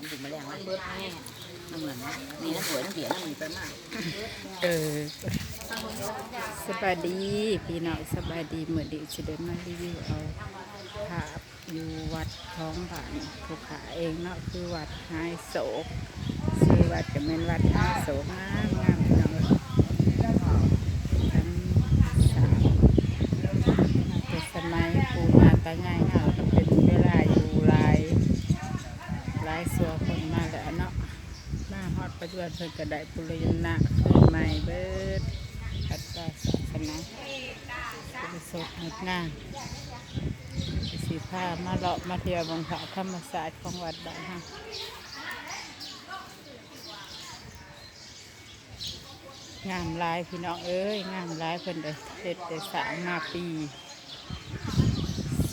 นอยู่มาแล้วเบิดแม่มันเหมือนนะนี่นะสวยน้ำเบียร์น้ำมันไปมากเออสบายดีพี่น้องสบายดีเหมือนดีสิเดมารีวิวเอาภาพอยู่วัดท้องบานภูขาเองเนาะคือวัดไฮโศกชื่อวัดจะเป็นวัดไฮโศกงามงามพี่น้องทั้งสามแต่สมัยปูมาตาง่ายเนาะก็เป็นเวลาอยู่หลายห ลายสัวคนมาแล้วเนาะมาฮอดปัจจุบันเพิ่นก็ได้ปุรยนะขึ้นใหม่เบิดพัฒนาศาสนาเป็นสดงดงามสีผ้ามาเลาะมาเที่ยวบงพระธรรมศาสตร์ของวัดบ้านฮางามลายพี่น้องเอ้ยงามลายเพิ่นได้เฮ็ดได้สางมาปี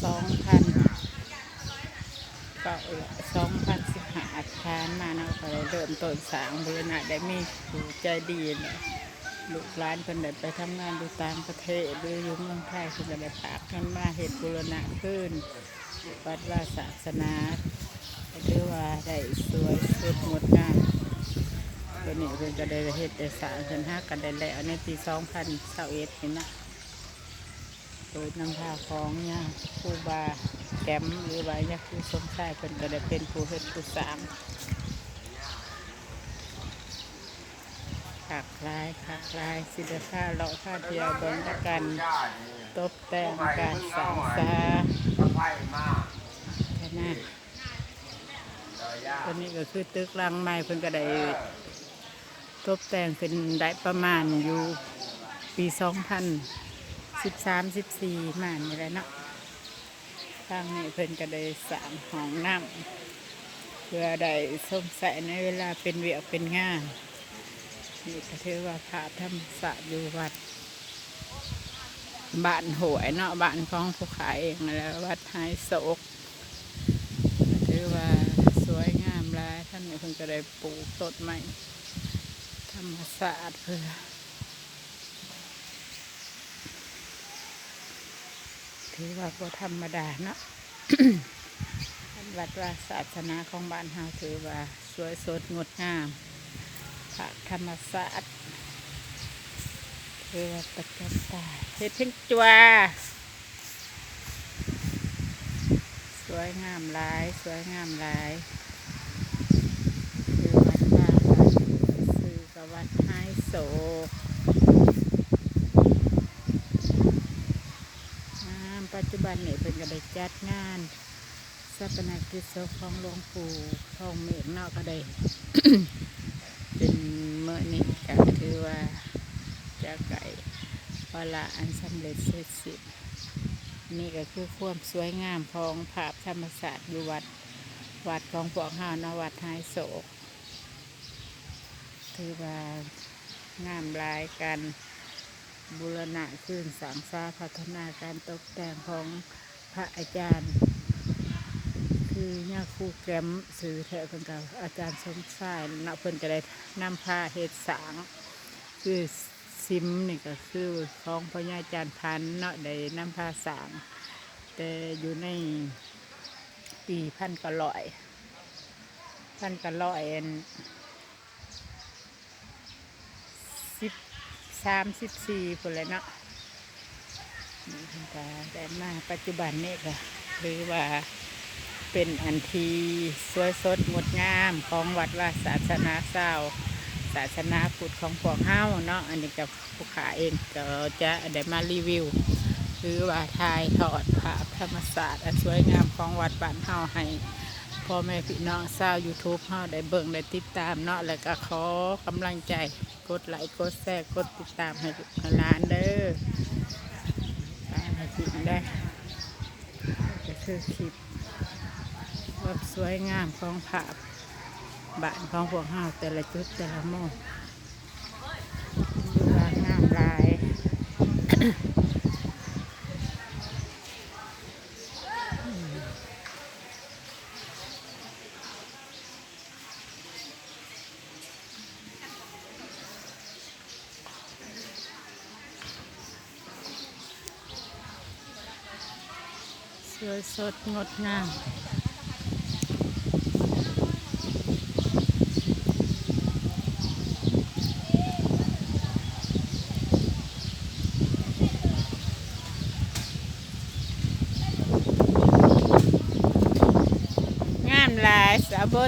สองพัน ก็สองพันสิบห้าอาคารมาเนาะก็เลยเริ่มต้นสร้างบริณะได้มีผู้ใจดีเนี่ยลูกหลานเพิ่นได้ไปทำงานดูตางประเทศหรืออยู่เมืองไทยเพิ่นก็ได้ฝากเงินมาเฮ็ดบุรณะขึ้นวัดว่าศาสนาก็ถือว่าได้สวยสุดงดงามตัวนี้เพิ่นก็ได้เฮ็ดได้สางขึ้นห้ากันได้แล้วในปีสองพันเศเอ็ดนี่นะโดยนำพาของเนี่ยคูบา แกมหรือว่าเนี่ยครูสมชายเพิ่นก็ได้เป็นผู้เฮ็ดผู้สางขากลายขากลายสิเดค่าเลาะค่าเที่ยวเบิ่งละกันตบแต่งการสางสาแค่นั้นตัวนี้ก็คือตึกรังไม้เพิ่นก็ได้ตบแต่งขึ้นได้ประมาณอยู่ปีสองพันสิบสามสิบสี่มานี่แหละเนาะ ทางนี้เพิ่นก็ได้สางห้องน้ำเพื่อได้ส้มใส่ในเวลาเป็นเวียกเป็นงานนี่ก็ถือว่าพระธรรมศาสตร์อยู่วัดบ้านหวยเนาะบ้านของผู้ขายเองแล้ววัดหายโศกถือว่าสวยงามหลายท่านเพิ่นก็ได้ปลูกต้นไม้ธรรมศาสตร์เพื่อ ถือว่าบ่ธรรมดาเนาะวัดว่าศาสนาของบ้านเฮาถือว่าสวยสดงดงามพระธรรมศาสตร์ถือว่าประจำตาเฮ็ดเพ่งจัวสวยงามหลาย สวยงามหลายคือวัดว่าสื่อกับวัดไฮโซ งานปัจจุบันเนี่ยเป็นก็ได้จัดงานสัปนากิจศพของหลวงปู่ทองเมฆเนาะก็ได้เป็นเมื่อนี้ก็คือว่าจะไก่วาละอันสำเร็จเสร็จสิ้นนี่ก็คือความสวยงามของภาพธรรมศาสตร์อยู่วัดวัดของพวกเฮาเนาะวัดไฮโศกถือว่างามหลายกัน บูรณะขึ้นสังสาพัฒนาการตกแต่งของพระอาจารย์ คือเนี่ยครูแกรมสื่อแทนกันกับอาจารย์สมชายนะเพิ่นก็ได้นำพาเหตุสาง คือซิมนี่ก็คือของพระญาอาจารย์พันเนาะได้นำพาสาง แต่อยู่ในปีพันกระลอย พันกระลอยอัน สิบ สามสิบสี่คนเลยเนาะนี่คุณตาแต่มาปัจจุบันนี่ก็หรือว่าเป็นอันทีสวยสดงดงามของวัดว่าศาสนาเศร้าศาสนาพุทธของพวกเฮาเนาะอันนี้กับผู้ขาเองก็จะได้มารีวิว หรือว่าทายทอดภาพธรรมศาสตร์อันสวยงามของวัดบ้านเฮาให้ พ่อแม่พี่น้องชาว YouTube เฮาได้เบิ่งได้ติดตามเนาะแล้วก็ขอกำลังใจกดไลค์กดแชร์กดติดตามให้ให้หลานเด้อตามให้กินได้ก็คือคลิปความสวยงามของภาพบ้านของพวกเฮาแต่ละจุดแต่ละโมง สวยสดงดงามงามหลายสาวบด